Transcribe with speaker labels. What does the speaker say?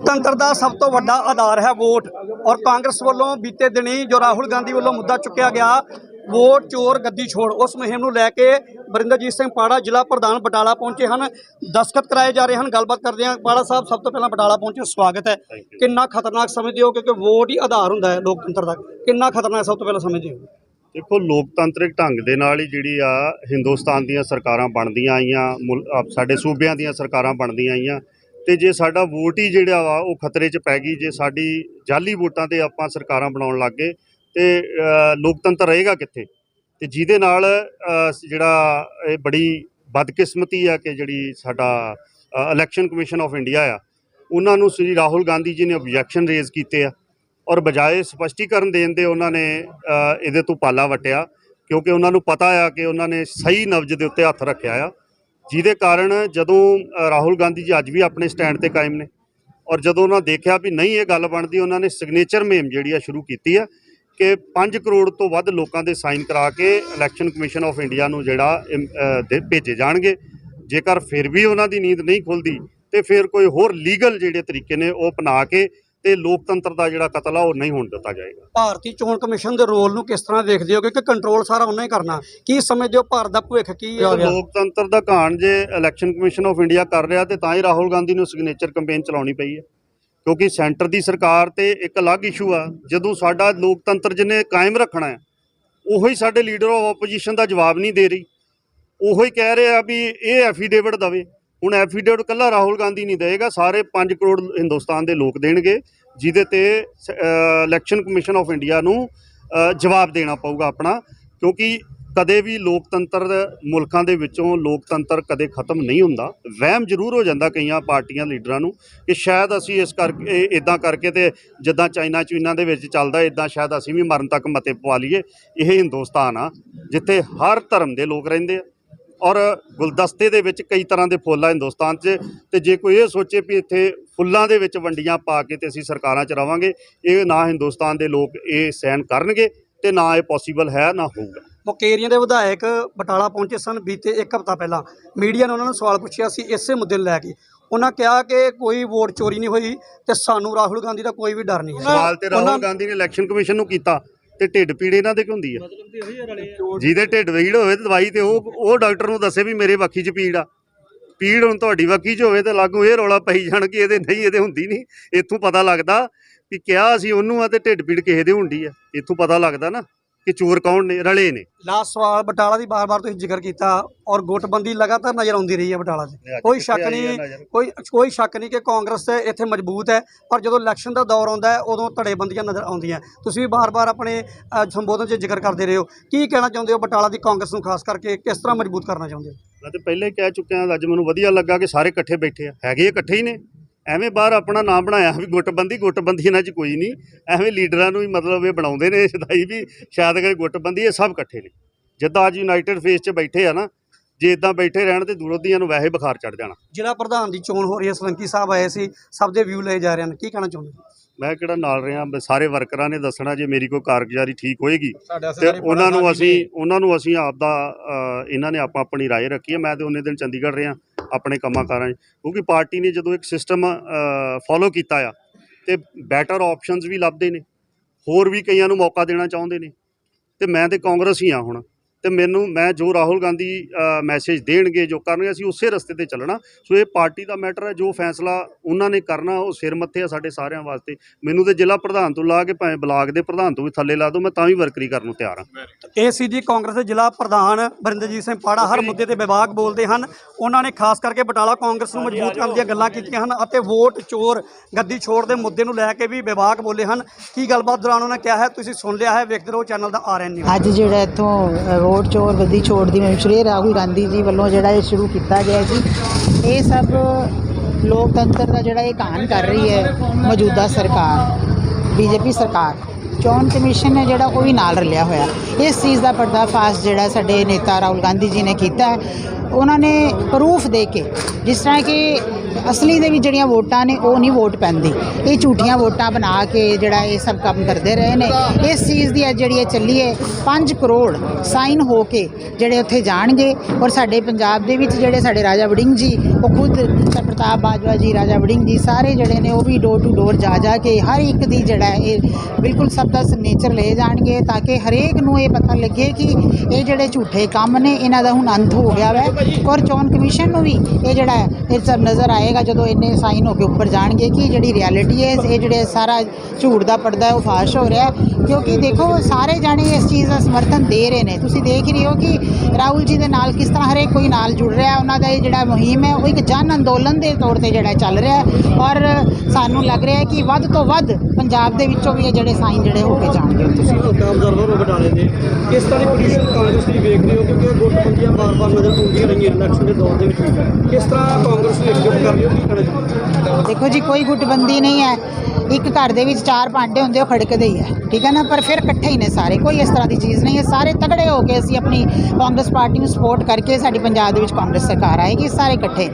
Speaker 1: ਲੋਕਤੰਤਰ ਦਾ ਸਭ ਤੋਂ ਵੱਡਾ ਆਧਾਰ ਹੈ ਵੋਟ। ਔਰ ਕਾਂਗਰਸ ਵੱਲੋਂ ਬੀਤੇ ਦਿਨੀ ਜੋ ਰਾਹੁਲ ਗਾਂਧੀ ਵੱਲੋਂ ਮੁੱਦਾ ਚੁੱਕਿਆ ਗਿਆ ਵੋਟ ਚੋਰ ਗੱਦੀ ਛੋੜ ਉਸ ਮੁਹਿੰਮ ਨੂੰ ਲੈ ਕੇ ਬਰਿੰਦਰਜੀਤ ਸਿੰਘ ਪਾੜਾ ਜ਼ਿਲ੍ਹਾ ਪ੍ਰਧਾਨ ਬਟਾਲਾ ਪਹੁੰਚੇ ਹਨ। ਦਸਖਤ ਕਰਾਏ ਜਾ ਰਹੇ ਹਨ। ਗੱਲਬਾਤ ਕਰਦੇ ਹਾਂ। ਪਾੜਾ ਸਾਹਿਬ ਸਭ ਤੋਂ ਪਹਿਲਾਂ ਬਟਾਲਾ ਪਹੁੰਚੇ ਸਵਾਗਤ ਹੈ। ਕਿੰਨਾ ਖਤਰਨਾਕ ਸਮਝਦੇ ਹੋ? ਕਿਉਂਕਿ ਵੋਟ ਹੀ ਆਧਾਰ ਹੁੰਦਾ ਹੈ ਲੋਕਤੰਤਰ ਦਾ। ਕਿੰਨਾ ਖਤਰਨਾਕ ਸਭ ਤੋਂ ਪਹਿਲਾਂ ਸਮਝਦੇ ਹੋ?
Speaker 2: ਦੇਖੋ ਲੋਕਤੰਤਰਿਕ ਢੰਗ ਦੇ ਨਾਲ ਹੀ ਜਿਹੜੀ ਆ ਹਿੰਦੁਸਤਾਨ ਦੀਆਂ ਸਰਕਾਰਾਂ ਬਣਦੀਆਂ ਆਈਆਂ ਸਾਡੇ ਸੂਬਿਆਂ ਦੀਆਂ ਸਰਕਾਰਾਂ ਬਣਦੀਆਂ ਆਈਆਂ। ਤੇ ਜੇ ਸਾਡਾ ਵੋਟ ਹੀ ਜਿਹੜਾ ਵਾ ਉਹ ਖਤਰੇ 'ਚ ਪੈ ਗਈ, ਜੇ ਸਾਡੀ ਜਾਲੀ ਵੋਟਾਂ ਤੇ ਆਪਾਂ ਸਰਕਾਰਾਂ ਬਣਾਉਣ ਲੱਗ ਗਏ, ਤੇ ਲੋਕਤੰਤਰ ਰਹੇਗਾ ਕਿੱਥੇ? ਤੇ ਜਿਹਦੇ ਨਾਲ ਜਿਹੜਾ ਇਹ ਬੜੀ ਬਦਕਿਸਮਤੀ ਆ ਕਿ ਜਿਹੜੀ ਸਾਡਾ ਇਲੈਕਸ਼ਨ ਕਮਿਸ਼ਨ ਆਫ ਇੰਡੀਆ ਆ, ਉਹਨਾਂ ਨੂੰ ਸ੍ਰੀ ਰਾਹੁਲ ਗਾਂਧੀ ਜੀ ਨੇ ਆਬਜੈਕਸ਼ਨ ਰੇਜ਼ ਕੀਤੇ ਆ ਔਰ ਬਜਾਏ ਸਪਸ਼ਟੀਕਰਨ ਦੇਣ ਦੇ ਉਹਨਾਂ ਨੇ ਇਹਦੇ ਤੋਂ ਪਾਲਾ ਵਟਿਆ ਕਿਉਂਕਿ ਉਹਨਾਂ ਨੂੰ ਪਤਾ ਆ ਕਿ ਉਹਨਾਂ ਨੇ ਸਹੀ ਨਬਜ ਦੇ ਉੱਤੇ ਹੱਥ ਰੱਖਿਆ ਆ। ਜਿਹਦੇ ਕਾਰਨ ਜਦੋਂ ਰਾਹੁਲ ਗਾਂਧੀ ਜੀ ਅੱਜ ਵੀ ਆਪਣੇ ਸਟੈਂਡ ਤੇ ਕਾਇਮ ਨੇ ਔਰ ਜਦੋਂ ਉਹਨਾਂ ਦੇਖਿਆ ਵੀ ਨਹੀਂ ਇਹ ਗੱਲ ਬਣਦੀ, ਉਹਨਾਂ ਨੇ ਸਿਗਨੇਚਰ ਮੁਹਿੰਮ ਜਿਹੜੀ ਆ ਸ਼ੁਰੂ ਕੀਤੀ ਆ ਕਿ 5 ਕਰੋੜ ਤੋਂ ਵੱਧ ਲੋਕਾਂ ਦੇ ਸਾਈਨ ਕਰਾ ਕੇ ਇਲੈਕਸ਼ਨ ਕਮਿਸ਼ਨ ਆਫ ਇੰਡੀਆ ਨੂੰ ਜਿਹੜਾ ਦੇ ਭੇਜੇ ਜਾਣਗੇ। ਜੇਕਰ ਫਿਰ ਵੀ ਉਹਨਾਂ ਦੀ ਨੀਂਦ ਨਹੀਂ ਖੁੱਲਦੀ ਤੇ ਫਿਰ ਕੋਈ ਹੋਰ ਲੀਗਲ ਜਿਹੜੇ ਤਰੀਕੇ ਨੇ ਉਹ ਅਪਣਾ ਕੇ ਤੇ ਲੋਕਤੰਤਰ ਦਾ ਜਿਹੜਾ ਕਤਲ ਆ ਉਹ ਨਹੀਂ ਹੋਣ ਦਿੱਤਾ ਜਾਏਗਾ।
Speaker 1: ਭਾਰਤੀ ਚੋਣ ਕਮਿਸ਼ਨ ਦੇ ਰੋਲ ਨੂੰ ਕਿਸ ਤਰ੍ਹਾਂ ਦੇਖਦੇ ਹੋ? ਕਿਉਂਕਿ ਕੰਟਰੋਲ ਸਾਰਾ ਉਹਨਾਂ ਹੀ ਕਰਨਾ। ਕੀ ਸਮਝਦੇ ਹੋ ਭਾਰਤ ਦਾ ਭਵਿੱਖ ਕੀ ਗਿਆ?
Speaker 2: ਲੋਕਤੰਤਰ ਦਾ ਘਾਣ ਜੇ ਇਲੈਕਸ਼ਨ ਕਮਿਸ਼ਨ ਆਫ ਇੰਡੀਆ ਕਰ ਰਿਹਾ ਤੇ ਤਾਂ ਹੀ ਰਾਹੁਲ ਗਾਂਧੀ ਨੂੰ ਸਿਗਨੇਚਰ ਕੈਂਪੇਨ ਚਲਾਉਣੀ ਪਈ ਹੈ। ਕਿਉਂਕਿ ਸੈਂਟਰ ਦੀ ਸਰਕਾਰ ਤੇ ਇੱਕ ਅਲੱਗ ਇਸ਼ੂ ਆ। ਜਦੋਂ ਸਾਡਾ ਲੋਕਤੰਤਰ ਜਿਹਨੇ ਕਾਇਮ ਰੱਖਣਾ ਹੈ ਉਹੀ ਸਾਡੇ ਲੀਡਰ ਆਫ ਆਪੋਜੀਸ਼ਨ ਦਾ ਜਵਾਬ ਨਹੀਂ ਦੇ ਰਹੀ। ਉਹੋ ਹੀ ਕਹਿ ਰਹੇ ਵੀ ਇਹ ਐਫੀਡੇਵਿਟ ਦਵੇ। ਹੁਣ ਐਫੀਡੇਵਿਟ ਕੱਲਾ ਰਾਹੁਲ ਗਾਂਧੀ ਨਹੀਂ ਦੇਗਾ ਸਾਰੇ 5 ਕਰੋੜ ਹਿੰਦੁਸਤਾਨ ਦੇ ਲੋਕ ਦੇਣਗੇ, ਜਿਹਦੇ ਤੇ ਇਲੈਕਸ਼ਨ ਕਮਿਸ਼ਨ ਆਫ ਇੰਡੀਆ ਨੂੰ ਜਵਾਬ ਦੇਣਾ ਪਊਗਾ ਆਪਣਾ, ਕਿਉਂਕਿ ਕਦੇ ਵੀ ਲੋਕਤੰਤਰ ਮੁਲਕਾਂ ਦੇ ਵਿੱਚੋਂ ਲੋਕਤੰਤਰ ਕਦੇ ਖਤਮ ਨਹੀਂ ਹੁੰਦਾ। ਵਹਿਮ ਜ਼ਰੂਰ ਹੋ ਜਾਂਦਾ ਕਈਆਂ ਪਾਰਟੀਆਂ ਲੀਡਰਾਂ ਨੂੰ ਕਿ ਸ਼ਾਇਦ ਅਸੀਂ ਇਸ ਕਰਕੇ ਇਦਾਂ ਕਰਕੇ ਤੇ ਜਿੱਦਾਂ ਚਾਈਨਾ ਚੂਨਾ ਦੇ ਵਿੱਚ ਚੱਲਦਾ ਇਦਾਂ ਸ਼ਾਇਦ ਅਸੀਂ ਵੀ ਮਰਨ ਤੱਕ ਮਤੇ ਪਵਾ ਲਈਏ। ਇਹ ਹਿੰਦੁਸਤਾਨ ਆ, ਜਿੱਥੇ ਹਰ ਧਰਮ ਦੇ ਲੋਕ ਰਹਿੰਦੇ ਆ। ਔਰ ਗੁਲਦਸਤੇ ਦੇ ਵਿੱਚ ਕਈ ਤਰ੍ਹਾਂ ਦੇ ਫੁੱਲ ਆ ਹਿੰਦੁਸਤਾਨ 'ਚ। ਤੇ ਜੇ ਕੋਈ ਇਹ ਸੋਚੇ ਵੀ ਇੱਥੇ ਫੁੱਲਾਂ ਦੇ ਵਿੱਚ ਵੰਡੀਆਂ ਪਾ ਕੇ ਤੇ ਅਸੀਂ ਸਰਕਾਰਾਂ 'ਚ ਰਵਾਂਗੇ ਇਹ ਨਾ ਹਿੰਦੁਸਤਾਨ ਦੇ ਲੋਕ ਇਹ ਸਹਿਨ ਕਰਨਗੇ ਤੇ ਨਾ ਇਹ ਪੋਸੀਬਲ ਹੈ ਨਾ ਹੋਊਗਾ।
Speaker 1: ਮੁਕੇਰੀਆਂ ਦੇ ਵਿਧਾਇਕ ਬਟਾਲਾ ਪਹੁੰਚੇ ਸਨ ਬੀਤੇ ਇੱਕ ਹਫ਼ਤਾ ਪਹਿਲਾਂ। ਮੀਡੀਆ ਨੇ ਉਹਨਾਂ ਨੂੰ ਸਵਾਲ ਪੁੱਛਿਆ ਸੀ ਇਸੇ ਮੁੱਦੇ ਨੂੰ ਲੈ ਕੇ। ਉਹਨਾਂ ਕਿਹਾ ਕਿ ਕੋਈ ਵੋਟ ਚੋਰੀ ਨਹੀਂ ਹੋਈ ਤੇ ਸਾਨੂੰ ਰਾਹੁਲ ਗਾਂਧੀ ਦਾ ਕੋਈ ਵੀ ਡਰ ਨਹੀਂ ਹੈ।
Speaker 2: ਸਵਾਲ ਤੇ ਰਾਹੁਲ ਗਾਂਧੀ ਨੇ ਇਲੈਕਸ਼ਨ ਕਮਿਸ਼ਨ ਨੂੰ ਕੀਤਾ। ਤੇ ਢਿੱਡ ਪੀੜ ਇਹਨਾਂ ਦੇ ਕੀ ਹੁੰਦੀ ਹੈ ਜਿਹਦੇ ਢਿੱਡ ਪੀੜ ਹੋਵੇ ਤੇ ਦਵਾਈ ਤੇ ਉਹ ਉਹ ਡਾਕਟਰ ਨੂੰ ਦੱਸੇ ਵੀ ਮੇਰੇ ਵੱਖੀ 'ਚ ਪੀੜ ਆ। ਪੀੜ ਹੁਣ ਤੁਹਾਡੀ ਵੱਖੀ 'ਚ ਹੋਵੇ ਤੇ ਲਾਗੂ ਇਹ ਰੌਲਾ ਪਈ ਜਾਣ ਕਿ ਇਹਦੇ ਨਹੀਂ ਇਹਦੇ ਹੁੰਦੀ ਨਹੀਂ। ਇੱਥੋਂ ਪਤਾ ਲੱਗਦਾ ਵੀ ਕਿਹਾ ਅਸੀਂ ਉਹਨੂੰ ਆ ਤੇ ਢਿੱਡ ਪੀੜ ਕਿਸੇ ਦੇ ਹੁੰਦੀ ਆ। ਇੱਥੋਂ ਪਤਾ ਲੱਗਦਾ ਨਾ। ਕਿ ਚੋਰ ਕੌਣ ਨੇ ਰਲੇ ਨੇ?
Speaker 1: ਲਾਸਟ ਸਵਾਲ ਬਟਾਲਾ ਦੀ ਬਾਰ-ਬਾਰ ਤੁਸੀਂ ਜ਼ਿਕਰ ਕੀਤਾ ਔਰ ਗੁੱਟਬੰਦੀ ਲਗਾਤਾਰ ਨਜ਼ਰ ਆਉਂਦੀ ਰਹੀ ਹੈ ਬਟਾਲਾ 'ਚ। ਕੋਈ ਸ਼ੱਕ ਨਹੀਂ ਕੋਈ ਕੋਈ ਸ਼ੱਕ ਨਹੀਂ ਕਿ ਕਾਂਗਰਸ ਇੱਥੇ ਮਜ਼ਬੂਤ ਹੈ ਪਰ ਜਦੋਂ ਇਲੈਕਸ਼ਨ ਦਾ ਦੌਰ ਆਉਂਦਾ ਹੈ ਉਦੋਂ ਧੜੇਬੰਦੀਆਂ ਨਜ਼ਰ ਆਉਂਦੀਆਂ। ਤੁਸੀਂ ਵੀ ਬਾਰ-ਬਾਰ ਆਪਣੇ ਸੰਬੋਧਨ 'ਚ ਜ਼ਿਕਰ ਕਰਦੇ ਰਹੇ ਹੋ। ਕੀ ਕਹਿਣਾ ਚਾਹੁੰਦੇ ਹੋ ਬਟਾਲਾ ਦੀ ਕਾਂਗਰਸ ਨੂੰ ਖਾਸ ਕਰਕੇ ਕਿਸ ਤਰ੍ਹਾਂ ਮਜ਼ਬੂਤ ਕਰਨਾ ਚਾਹੁੰਦੇ ਹੋ?
Speaker 2: ਮੈਂ ਤੇ ਪਹਿਲੇ ਹੀ ਕਹਿ ਚੁੱਕਿਆ ਅੱਜ ਮੈਨੂੰ ਵਧੀਆ ਲੱਗਾ ਕਿ ਸਾਰੇ ਇਕੱਠੇ ਬੈਠੇ ਆ। ਹੈਗੇ ਇਕੱਠੇ ਹੀ ਨੇ। ਐਵੇਂ ਬਾਹਰ ਆਪਣਾ ਨਾਮ ਬਣਾਇਆ ਵੀ ਗੁੱਟਬੰਦੀ ਗੁੱਟਬੰਦੀ ਇਹਨਾਂ 'ਚ ਕੋਈ ਨਹੀਂ। ਐਵੇਂ ਲੀਡਰਾਂ ਨੂੰ ਹੀ ਮਤਲਬ ਇਹ ਬਣਾਉਂਦੇ ਨੇ, ਸਦਾਈ ਵੀ ਸ਼ਾਇਦ ਕਿ ਗੁੱਟਬੰਦੀ ਇਹ ਸਭ ਇਕੱਠੇ ਨੇ। ਜਿੱਦਾਂ ਅੱਜ ਯੂਨਾਈਟਿਡ ਫੇਸ 'ਚ ਬੈਠੇ ਆ ਨਾ, ਜੇ ਇਦਾਂ ਬੈਠੇ ਰਹਿਣ ਤੇ ਦੂਰੋਂ ਦੀਆਂ ਨੂੰ ਵੈਸੇ ਬੁਖਾਰ ਚੜ ਜਾਣਾ।
Speaker 1: ਜ਼ਿਲ੍ਹਾ ਪ੍ਰਧਾਨ ਦੀ ਚੋਣ ਹੋ ਰਹੀ ਹੈ, ਸਲੰਕੀ ਸਾਹਿਬ ਆਏ ਸੀ, ਸਭ ਦੇ ਵਿਊ ਲਏ ਜਾ ਰਹੇ ਹਨ। ਕੀ ਕਹਿਣਾ ਚਾਹੁੰਦੇ
Speaker 2: ਮੈਂ ਕਿਹੜਾ ਨਾਲ ਰਿਹਾ ਮੈਂ ਸਾਰੇ ਵਰਕਰਾਂ ਨੇ ਦੱਸਣਾ ਜੇ ਮੇਰੀ ਕੋਈ ਕਾਰਗੁਜ਼ਾਰੀ ਠੀਕ ਹੋਏਗੀ ਤੇ ਉਹਨਾਂ ਨੂੰ ਅਸੀਂ ਉਹਨਾਂ ਨੂੰ ਅਸੀਂ ਆਪ ਦਾ ਅ, ਇਹਨਾਂ ਨੇ ਆਪਾਂ ਆਪਣੀ رائے ਰੱਖੀ ਹੈ ਮੈਂ ਤੇ ਉਹਨੇ ਦਿਨ ਚੰਡੀਗੜ੍ਹ ਰਿਹਾ ਆਪਣੇ ਕੰਮਾਂ ਕਾਰਾਂ 'ਚ ਕਿਉਂਕਿ ਪਾਰਟੀ ਨੇ ਜਦੋਂ ਇੱਕ ਸਿਸਟਮ ਫੋਲੋ ਕੀਤਾ ਆ ਤੇ ਬੈਟਰ ਆਪਸ਼ਨਸ ਵੀ ਲੱਭਦੇ ਨੇ ਹੋਰ ਵੀ ਕਈਆਂ ਨੂੰ ਮੌਕਾ ਦੇਣਾ ਚਾਹੁੰਦੇ ਨੇ ਤੇ ਮੈਂ ਤੇ ਕਾਂਗਰਸ ਹੀ ਆ ਹੁਣ ਤੇ ਮੈਨੂੰ ਮੈਂ ਜੋ ਰਾਹੁਲ ਗਾਂਧੀ ਮੈਸੇਜ ਦੇਣਗੇ ਜੋ ਕਰਨਗੇ ਅਸੀਂ ਉਸੇ ਰਸਤੇ ਤੇ ਚੱਲਣਾ। ਸੋ ਇਹ ਪਾਰਟੀ ਦਾ ਮੈਟਰ ਹੈ ਜੋ ਫੈਸਲਾ ਉਹਨਾਂ ਨੇ ਕਰਨਾ ਉਹ ਸਿਰ ਮੱਥੇ ਆ ਸਾਡੇ ਸਾਰਿਆਂ ਵਾਸਤੇ। ਮੈਨੂੰ ਤੇ ਜ਼ਿਲ੍ਹਾ ਪ੍ਰਧਾਨ ਤੋਂ ਲਾ ਕੇ ਭਾਵੇਂ ਬਲਾਕ ਦੇ ਪ੍ਰਧਾਨ ਤੋਂ ਵੀ ਥੱਲੇ ਲਾ ਦਿਓ ਮੈਂ ਤਾਂ ਵੀ ਵਰਕਰੀ ਕਰਨ ਨੂੰ ਤਿਆਰ ਹਾਂ।
Speaker 1: ਇਹ ਸੀ ਜੀ ਕਾਂਗਰਸ ਦੇ ਜ਼ਿਲ੍ਹਾ ਪ੍ਰਧਾਨ ਬਰਿੰਦਰਜੀਤ ਸਿੰਘ ਪਾੜਾ। ਹਰ ਮੁੱਦੇ ਤੇ ਵਿਵਾਕ ਬੋਲਦੇ ਹਨ। ਉਹਨਾਂ ਨੇ ਖਾਸ ਕਰਕੇ ਬਟਾਲਾ ਕਾਂਗਰਸ ਨੂੰ ਮਜ਼ਬੂਤ ਕਰਨ ਦੀਆਂ ਗੱਲਾਂ ਕੀਤੀਆਂ ਹਨ ਅਤੇ ਵੋਟ ਚੋਰ ਗੱਦੀ ਛੋੜ ਦੇ ਮੁੱਦੇ ਨੂੰ ਲੈ ਕੇ ਵੀ ਵਿਵਾਕ ਬੋਲੇ ਹਨ। ਕੀ ਗੱਲਬਾਤ ਦੌਰਾਨ ਉਹਨਾਂ ਕਿਹਾ ਹੈ ਤੁਸੀਂ ਸੁਣ ਲਿਆ ਹੈ ਵੇਖਦੇ ਰਹੋ ਚੈਨਲ ਦਾ ਆਰਐਨ ਨਿਊਜ਼।
Speaker 3: ਅੱਜ ਜਿਹੜਾ ਇੱਥੋਂ ਅ, ਚੋਰ ਗੱਦੀ ਛੋੜ ਦੀ ਮੁਹਿੰਮ ਰਾਹੁਲ ਗਾਂਧੀ ਜੀ ਵੱਲੋਂ ਜਿਹੜਾ ਇਹ ਸ਼ੁਰੂ ਕੀਤਾ ਗਿਆ ਜੀ। ਇਹ ਸਭ ਲੋਕਤੰਤਰ ਦਾ ਜਿਹੜਾ ਇਹ ਕਾਨ ਕਰ ਰਹੀ ਹੈ ਮੌਜੂਦਾ ਸਰਕਾਰ ਬੀਜੇਪੀ ਸਰਕਾਰ। ਚੋਣ ਕਮਿਸ਼ਨ ਨੇ ਜਿਹੜਾ ਉਹ ਵੀ ਨਾਲ ਰਲਿਆ ਹੋਇਆ। ਇਸ ਚੀਜ਼ ਦਾ ਪਰਦਾਫਾਸ਼ ਜਿਹੜਾ ਸਾਡੇ ਨੇਤਾ ਰਾਹੁਲ ਗਾਂਧੀ ਜੀ ਨੇ ਕੀਤਾ ਉਹਨਾਂ ਨੇ ਪ੍ਰੂਫ ਦੇ ਕੇ ਜਿਸ ਤਰ੍ਹਾਂ ਕਿ ਅਸਲੀ ਦੇ ਵਿੱਚ ਜਿਹੜੀਆਂ ਵੋਟਾਂ ਨੇ, ਉਹ ਨਹੀਂ ਵੋਟ ਪੈਂਦੀ। ਇਹ ਝੂਠੀਆਂ ਵੋਟਾਂ ਬਣਾ ਕੇ ਜਿਹੜਾ ਇਹ ਸਭ ਕੰਮ ਕਰਦੇ ਰਹੇ ਨੇ। ਇਸ ਚੀਜ਼ ਦੀ ਅੱਜ ਜਿਹੜੀ ਇਹ ਚੱਲੀ ਹੈ 5 ਕਰੋੜ ਸਾਈਨ ਹੋ ਕੇ ਜਿਹੜੇ ਉੱਥੇ ਜਾਣਗੇ ਔਰ ਸਾਡੇ ਪੰਜਾਬ ਦੇ ਵਿੱਚ ਜਿਹੜੇ ਸਾਡੇ ਰਾਜਾ ਵੜਿੰਗ ਜੀ, ਉਹ ਖੁਦ ਪ੍ਰਤਾਪ ਬਾਜਵਾ ਜੀ, ਰਾਜਾ ਵੜਿੰਗ ਜੀ ਸਾਰੇ ਜਿਹੜੇ ਨੇ, ਉਹ ਵੀ ਡੋਰ ਟੂ ਡੋਰ ਜਾ ਜਾ ਕੇ ਹਰ ਇੱਕ ਦੀ ਜਿਹੜਾ ਇਹ ਬਿਲਕੁਲ ਸਭ ਦਾ ਸਿਗਨੇਚਰ ਲਏ ਜਾਣਗੇ ਤਾਂ ਕਿ ਹਰੇਕ ਨੂੰ ਇਹ ਪਤਾ ਲੱਗੇ ਕਿ ਇਹ ਜਿਹੜੇ ਝੂਠੇ ਕੰਮ ਨੇ, ਇਹਨਾਂ ਦਾ ਹੁਣ ਅੰਤ ਹੋ ਗਿਆ ਵੈ। ਔਰ ਚੋਣ ਕਮਿਸ਼ਨ ਨੂੰ ਵੀ ਇਹ ਜਿਹੜਾ ਇਹ ਸਭ ਨਜ਼ਰ ਆਏਗਾ ਜਦੋਂ ਇੰਨੇ ਸਾਈਨ ਹੋ ਕੇ ਉੱਪਰ ਜਾਣਗੇ ਕਿ ਜਿਹੜੀ ਰਿਐਲਿਟੀ ਹੈ, ਇਹ ਜਿਹੜੇ ਸਾਰਾ ਝੂਠ ਦਾ ਪਰਦਾ ਹੈ, ਉਹ ਫਾਸ਼ ਹੋ ਰਿਹਾ ਕਿਉਂਕਿ ਦੇਖੋ ਸਾਰੇ ਜਾਣੇ ਇਸ ਚੀਜ਼ ਦਾ ਸਮਰਥਨ ਦੇ ਰਹੇ ਨੇ। ਤੁਸੀਂ ਦੇਖ ਰਹੇ ਹੋ ਕਿ ਰਾਹੁਲ ਜੀ ਦੇ ਨਾਲ ਕਿਸ ਤਰ੍ਹਾਂ ਹਰੇਕ ਕੋਈ ਨਾਲ ਜੁੜ ਰਿਹਾ ਉਹਨਾਂ ਦਾ ਇਹ ਜਿਹੜਾ ਮੁਹਿੰਮ ਹੈ ਉਹ ਇੱਕ ਜਨ ਅੰਦੋਲਨ ਦੇ ਤੌਰ ਤੇ ਜਿਹੜਾ ਚੱਲ ਰਿਹਾ ਔਰ ਸਾਨੂੰ ਲੱਗ ਰਿਹਾ ਹੈ ਕਿ ਵੱਧ ਤੋਂ ਵੱਧ ਪੰਜਾਬ ਦੇ ਵਿੱਚੋਂ ਵੀ ਇਹ ਜਿਹੜੇ ਸਾਈਨ ਜਿਹੜੇ ਹੋ ਕੇ ਜਾਣਗੇ।
Speaker 1: ਤੁਸੀਂ ਹਲਕਾ ਅਬਜ਼ਰਵਰ ਹੋ ਬਟਾਲੇ ਦੇ। ਕਿਸ ਤਰ੍ਹਾਂ ਦੀ ਪੋਜੀਸ਼ਨ ਕਾਂਗਰਸ ਦੀ ਵੇਖ ਰਹੇ ਹੋ? ਕਿਉਂਕਿ ਗੁੱਟਬੰਦੀਆਂ ਬਾਰ-ਬਾਰ ਨਜ਼ਰ ਆਉਂਦੀਆਂ ਰਹੀਆਂ ਇਲੈਕਸ਼ਨ ਦੇ ਦੌਰ ਦੇ ਵਿੱਚ। ਵੀ। ਕਿਸ ਤਰ੍ਹਾਂ ਕਾਂਗਰਸ ਨੂੰ ਇਕਜੁੱਟ ਕਰ ਰਹੀ ਹੋ ਕੀ ਕਹਿਣਾ ਚਾਹੁੰਦੇ ਹੋ?
Speaker 3: ਦੇਖੋ ਜੀ ਕੋਈ ਗੁੱਟਬੰਦੀ ਨਹੀਂ ਹੈ। ਇੱਕ ਘਰ ਦੇ ਵਿੱਚ ਚਾਰ ਭਾਂਡੇ ਹੁੰਦੇ ਉਹ ਖੜਕਦੇ ਹੀ ਹੈ। ਠੀਕ ਹੈ ਨਾ, ਪਰ ਫਿਰ ਇਕੱਠੇ ਹੀ ਨੇ ਸਾਰੇ। ਕੋਈ ਇਸ ਤਰ੍ਹਾਂ ਦੀ ਚੀਜ਼ ਨਹੀਂ ਹੈ। ਸਾਰੇ ਤਗੜੇ ਹੋ ਕੇ ਅਸੀਂ ਆਪਣੀ ਕਾਂਗਰਸ ਪਾਰਟੀ ਨੂੰ ਸਪੋਰਟ ਕਰਕੇ ਸਾਡੀ ਪੰਜਾਬ ਦੇ ਵਿੱਚ ਕਾਂਗਰਸ ਸਰਕਾਰ ਆਏਗੀ। ਸਾਰੇ ਇਕੱਠੇ